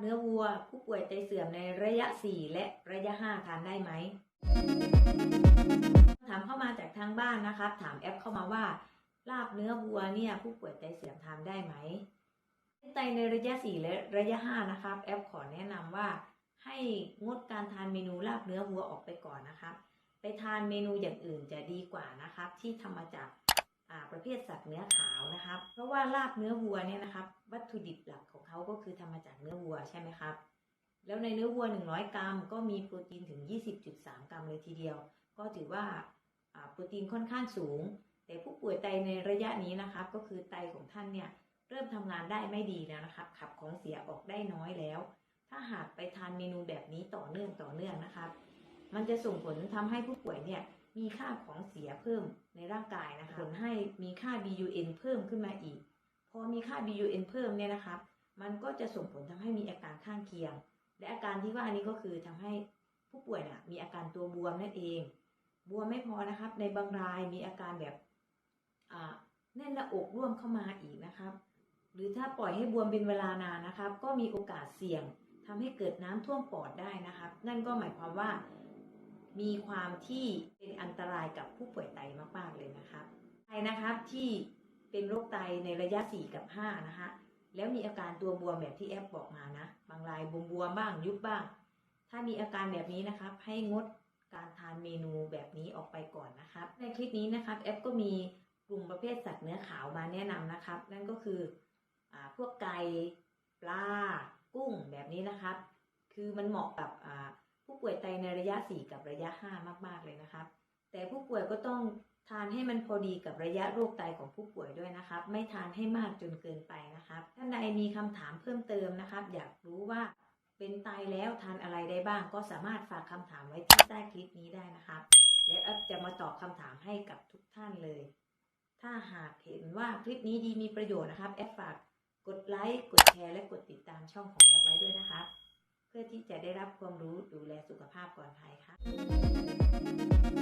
เนื้อวัว ผู้ป่วยไตเสื่อมในระยะ 4 และระยะ 5 ทานได้ไหม ถามเข้ามาจากทางบ้านนะครับถามแอปเข้ามาว่า ลาบเนื้อวัวเนี่ย ผู้ป่วยไตเสื่อมทานได้ไหมไตในระยะ 4 และระยะ 5 นะครับ แอปขอแนะนำว่า ให้งดการทานเมนูลาบเนื้อวัวออกไปก่อนนะครับ ไปทานเมนูอย่างอื่นจะดีกว่านะครับ ที่ทำมาจาก ประเภทสัตว์เนื้อขาวนะครับ เพราะว่าลาบเนื้อวัวเนี่ยนะครับ วัตถุดิบหลักของเขาก็คือทำมาจากเนื้อวัวใช่ไหมครับ แล้วในเนื้อวัว 100 กรัม ก็มีโปรตีนถึง 20.3 กรัมเลยทีเดียว ก็ถือว่าอ่าโปรตีนค่อนข้างสูง แต่ผู้ป่วยไตในระยะนี้นะครับ ก็คือไตของท่านเนี่ยเริ่มทำงานได้ไม่ดีแล้วนะครับ ขับของเสียออกได้น้อยแล้ว ถ้าหากไปทานเมนูแบบนี้ต่อเนื่องต่อเนื่องนะครับ มันจะส่งผลทำให้ผู้ป่วยเนี่ย มีค่าของเสียเพิ่มในร่างกายนะคะผลให้มีค่า BUN เพิ่มขึ้นมาอีก พอมีค่า BUN เพิ่มเนี่ยนะครับมันก็จะส่งผลทำให้มีอาการข้างเคียง และอาการที่ว่านี้ก็คือทำให้ผู้ป่วยเนี่ยมีอาการตัวบวมนั่นเอง บวมไม่พอนะครับ ในบางรายมีอาการแบบอ่าแน่นหน้าอกร่วมเข้ามาอีกนะครับ หรือถ้าปล่อยให้บวมเป็นเวลานานนะครับ ก็มีโอกาสเสี่ยงทำให้เกิดน้ำท่วมปอดได้นะครับ นั่นก็หมายความว่า มีความที่เป็นอันตรายกับผู้ป่วยไตมากๆเลยนะครับใครนะครับที่เป็นโรคไตในระยะ 4 กับ 5 นะคะแล้วมีอาการตัวบวมแบบที่แอปบอกมานะ บางรายบวมบวมบ้างยุบบ้าง ถ้ามีอาการแบบนี้นะครับ ให้งดการทานเมนูแบบนี้ออกไปก่อนนะครับ ในคลิปนี้นะครับแอปก็มีกลุ่มประเภทสัตว์เนื้อขาวมาแนะนำนะครับ นั่นก็คืออพวกไก่ปลากุ้งแบบนี้นะครับ คือมันเหมาะกับอ่า ผู้ป่วยไตในระยะ 4 กับระยะ 5 มาก ๆ เลยนะครับ แต่ผู้ป่วยก็ต้องทานให้มันพอดีกับระยะโรคไตของผู้ป่วยด้วยนะครับ ไม่ทานให้มากจนเกินไปนะครับท่านใดมีคำถามเพิ่มเติมนะครับ อยากรู้ว่าเป็นไตแล้วทานอะไรได้บ้าง ก็สามารถฝากคำถามไว้ที่ใต้คลิปนี้ได้นะครับ และแอปจะมาตอบคำถามให้กับทุกท่านเลย ถ้าหากเห็นว่าคลิปนี้ดีมีประโยชน์นะครับแอปฝากกดไลค์กดแชร์และกดติดตามช่องของแอปไว้ด้วยนะครับ เพื่อที่จะได้รับความรู้ดูแลสุขภาพก่อนภัยค่ะ